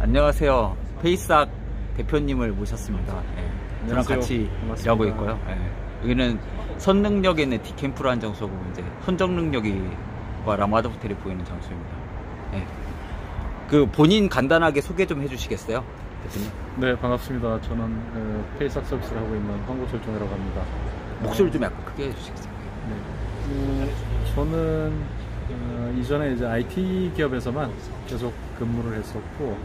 안녕하세요. 페이스악 대표님을 모셨습니다. 예, 저랑. 같이 반갑습니다. 일하고 있고요. 예, 여기는 선능력에 있는 디캠프라는 장소고 이제 선정 능력이 와 라마다 호텔이 보이는 장소입니다. 예. 그 본인 간단하게 소개 좀 해주시겠어요, 대표님? 네, 반갑습니다. 저는 그 페이삭 서비스를 하고 있는 황고철종이라고 합니다. 목소리 좀 약간 크게 해주시겠어요? 네. 음, 저는 어, 이전에 이제 IT 기업에서만 계속 근무를 했었고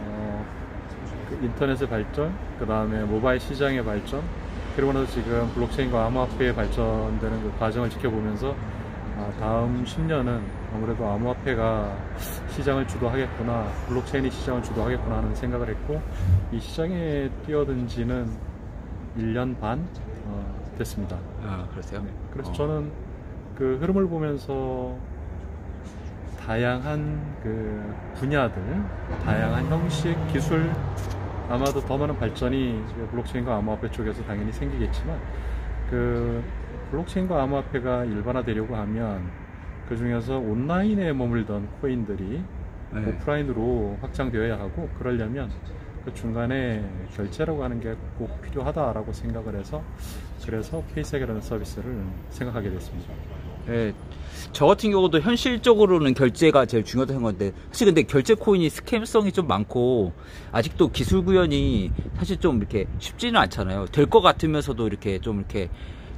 어, 그 인터넷의 발전, 그 다음에 모바일 시장의 발전, 그리고 나서 지금 블록체인과 암호화폐의 발전되는 그 과정을 지켜보면서 아, 다음 10년은 아무래도 암호화폐가 시장을 주도하겠구나, 블록체인이 시장을 주도하겠구나 하는 생각을 했고 이 시장에 뛰어든 지는 1년 반 어, 됐습니다. 아, 그러세요? 네, 그래서 어. 저는 그 흐름을 보면서 다양한 그 분야들, 다양한 형식, 기술, 아마도 더 많은 발전이 블록체인과 암호화폐 쪽에서 당연히 생기겠지만, 그 블록체인과 암호화폐가 일반화되려고 하면 그 중에서 온라인에 머물던 코인들이 네. 오프라인으로 확장되어야 하고 그러려면 그 중간에 결제라고 하는 게 꼭 필요하다라고 생각을 해서 그래서 페이색이라는 서비스를 생각하게 됐습니다. 예, 저 같은 경우도 현실적으로는 결제가 제일 중요하다는 건데 사실 근데 결제 코인이 스캠성이 좀 많고 아직도 기술 구현이 사실 좀 이렇게 쉽지는 않잖아요. 될 것 같으면서도 이렇게 좀 이렇게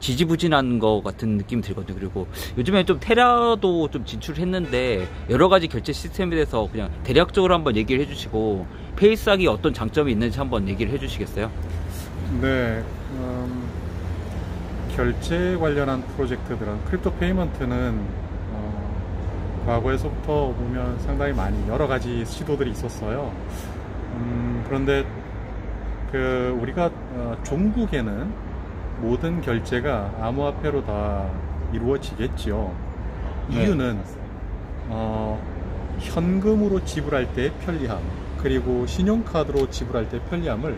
지지부진한 것 같은 느낌이 들거든요. 그리고 요즘에 좀 테라도 좀 진출했는데 여러 가지 결제 시스템에 대해서 그냥 대략적으로 한번 얘기를 해주시고 페이스학이 어떤 장점이 있는지 한번 얘기를 해주시겠어요? 네, 음, 결제 관련한 프로젝트들은 크립토 페이먼트는 어, 과거에서부터 보면 상당히 많이 여러 가지 시도들이 있었어요. 음, 그런데 그 우리가 어, 종국에는 모든 결제가 암호화폐로 다 이루어지겠지요. 네. 이유는 어, 현금으로 지불할 때의 편리함 그리고 신용카드로 지불할 때의 편리함을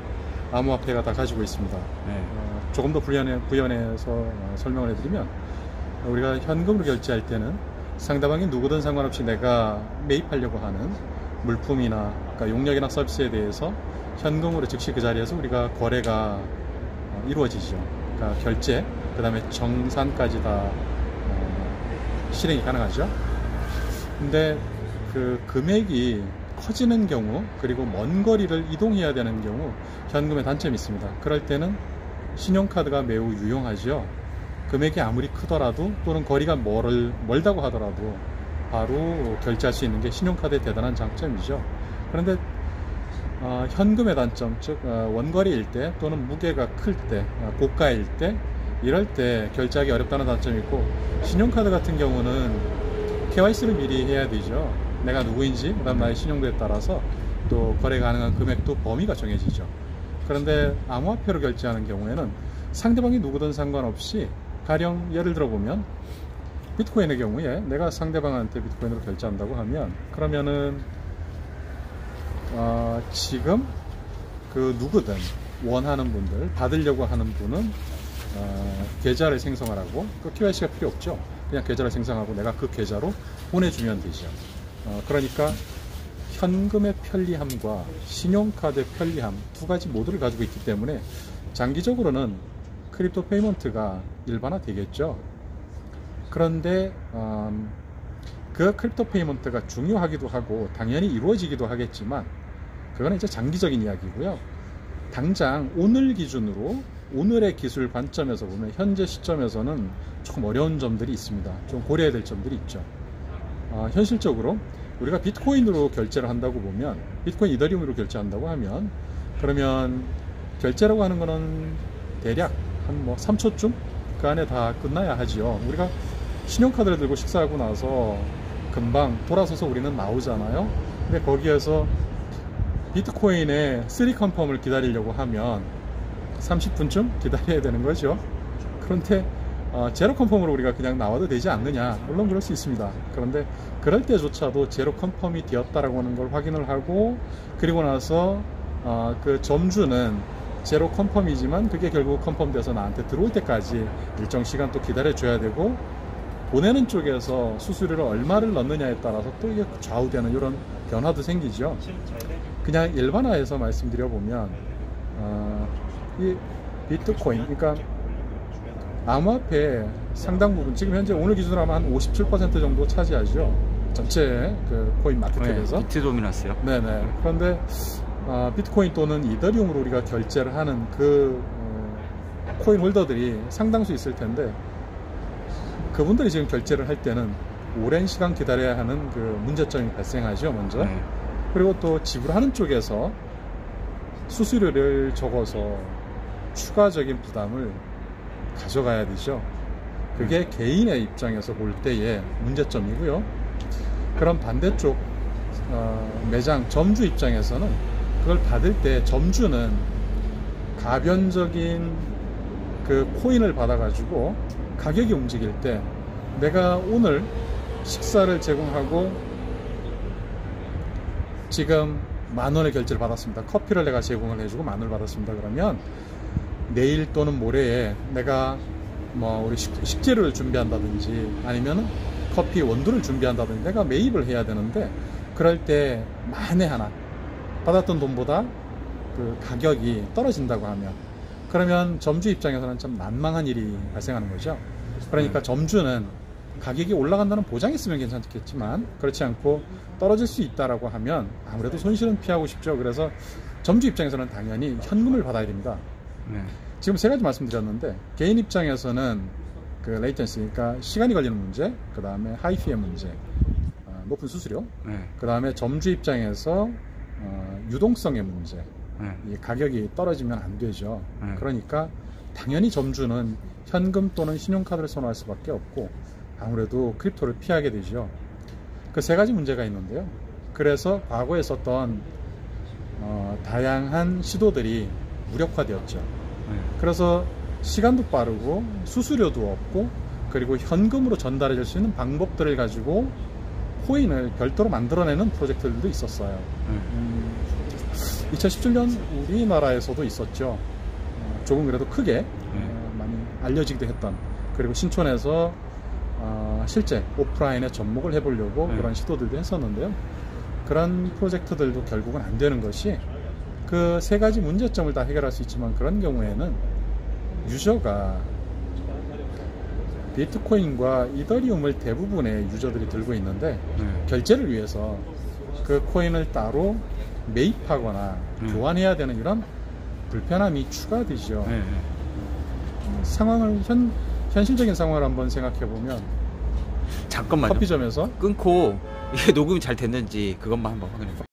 암호화폐가 다 가지고 있습니다. 네. 어, 조금 더 부연해, 부연해서 어, 설명을 해드리면 우리가 현금으로 결제할 때는 상대방이 누구든 상관없이 내가 매입하려고 하는 물품이나 그러니까 용역이나 서비스에 대해서 현금으로 즉시 그 자리에서 우리가 거래가 어, 이루어지죠. 그러니까 결제, 그 다음에 정산까지 다 어, 실행이 가능하죠. 근데 그 금액이 커지는 경우 그리고 먼 거리를 이동해야 되는 경우 현금의 단점이 있습니다. 그럴 때는 신용카드가 매우 유용하죠. 금액이 아무리 크더라도 또는 거리가 멀, 멀다고 하더라도 바로 결제할 수 있는 게 신용카드의 대단한 장점이죠. 그런데 어, 현금의 단점, 즉 어, 원거리일 때 또는 무게가 클 때, 어, 고가일 때 이럴 때 결제하기 어렵다는 단점이 있고 신용카드 같은 경우는 KYC를 미리 해야 되죠. 내가 누구인지, 그다음 나의 신용도에 따라서 또 거래 가능한 금액도 범위가 정해지죠. 그런데 암호화폐로 결제하는 경우에는 상대방이 누구든 상관없이 가령 예를 들어 보면 비트코인의 경우에 내가 상대방한테 비트코인으로 결제한다고 하면 그러면은 어, 지금 그 누구든 원하는 분들 받으려고 하는 분은 어, 계좌를 생성을 하고 그 KYC가 필요 없죠. 그냥 계좌를 생성하고 내가 그 계좌로 보내주면 되죠. 어, 그러니까 현금의 편리함과 신용카드의 편리함 두 가지 모두를 가지고 있기 때문에 장기적으로는 크립토 페이먼트가 일반화 되겠죠. 그런데 음, 그 크립토 페이먼트가 중요하기도 하고 당연히 이루어지기도 하겠지만 그거는 이제 장기적인 이야기고요. 당장 오늘 기준으로 오늘의 기술 관점에서 보면 현재 시점에서는 조금 어려운 점들이 있습니다. 좀 고려해야 될 점들이 있죠. 어, 현실적으로 우리가 비트코인으로 결제를 한다고 보면 비트코인 이더리움으로 결제한다고 하면 그러면 결제라고 하는 거는 대략 한 뭐 3초쯤 그 안에 다 끝나야 하지요. 우리가 신용카드를 들고 식사하고 나서 금방 돌아서서 우리는 나오잖아요. 근데 거기에서 비트코인의 3 컨펌을 기다리려고 하면 30분쯤 기다려야 되는 거죠. 그런데 어, 제로 컨펌으로 우리가 그냥 나와도 되지 않느냐? 물론 그럴 수 있습니다. 그런데 그럴 때조차도 제로 컨펌이 되었다라고 하는 걸 확인을 하고 그리고 나서 어, 그 점주는 제로 컨펌이지만 그게 결국 컨펌돼서 나한테 들어올 때까지 일정 시간 또 기다려 줘야 되고 보내는 쪽에서 수수료를 얼마를 넣느냐에 따라서 또 이게 좌우되는 이런 변화도 생기죠. 그냥 일반화해서 말씀드려 보면 어, 이 비트코인 그러니까 암호화폐 상당 부분 지금 현재 오늘 기준으로 하면 한 57% 정도 차지하죠. 전체 그 코인 마켓캡에서. 네, 비트 도미너스요. 네네. 그런데 어, 비트코인 또는 이더리움으로 우리가 결제를 하는 그 어, 코인 홀더들이 상당수 있을 텐데 그분들이 지금 결제를 할 때는 오랜 시간 기다려야 하는 그 문제점이 발생하죠 먼저 네. 그리고 또 지불하는 쪽에서 수수료를 적어서 추가적인 부담을 가져가야 되죠 그게 개인의 입장에서 볼 때의 문제점이고요 그럼 반대쪽 어, 매장 점주 입장에서는 그걸 받을 때 점주는 가변적인 그 코인을 받아가지고 가격이 움직일 때 내가 오늘 식사를 제공하고 지금 만 원의 결제를 받았습니다. 커피를 내가 제공을 해주고 만 원을 받았습니다. 그러면 내일 또는 모레에 내가 뭐 우리 식, 식재료를 준비한다든지 아니면 커피 원두를 준비한다든지 내가 매입을 해야 되는데 그럴 때 만에 하나 받았던 돈보다 그 가격이 떨어진다고 하면 그러면 점주 입장에서는 좀 난망한 일이 발생하는 거죠. 그러니까 점주는 가격이 올라간다는 보장이 있으면 괜찮겠지만 그렇지 않고 떨어질 수 있다라고 하면 아무래도 손실은 피하고 싶죠. 그래서 점주 입장에서는 당연히 현금을 받아야 됩니다. 네. 지금 세 가지 말씀드렸는데 개인 입장에서는 그 레이턴시, 그러니까 시간이 걸리는 문제, 그 다음에 하이피의 문제, 어, 높은 수수료, 네. 그 다음에 점주 입장에서 어, 유동성의 문제, 네. 이 가격이 떨어지면 안 되죠. 네. 그러니까 당연히 점주는 현금 또는 신용카드를 선호할 수밖에 없고 아무래도 크립토를 피하게 되죠. 그 세 가지 문제가 있는데요. 그래서 과거에 썼던 어, 다양한 시도들이 무력화되었죠. 네. 그래서 시간도 빠르고 수수료도 없고 그리고 현금으로 전달해 줄 수 있는 방법들을 가지고 코인을 별도로 만들어내는 프로젝트들도 있었어요. 네. 음, 2017년 우리나라에서도 있었죠. 어, 조금 그래도 크게 어, 많이 알려지기도 했던 그리고 신촌에서 어, 실제 오프라인에 접목을 해보려고 네. 그런 시도들도 했었는데요. 그런 프로젝트들도 결국은 안 되는 것이 그 세 가지 문제점을 다 해결할 수 있지만 그런 경우에는 유저가 비트코인과 이더리움을 대부분의 유저들이 들고 있는데 네. 결제를 위해서 그 코인을 따로 매입하거나 음. 교환해야 되는 이런 불편함이 추가되죠. 네. 네. 음, 상황을 현 현실적인 상황을 한번 생각해 보면 잠깐만요. 커피점에서 끊고 이게 녹음이 잘 됐는지 그것만 한번 확인해 볼게요.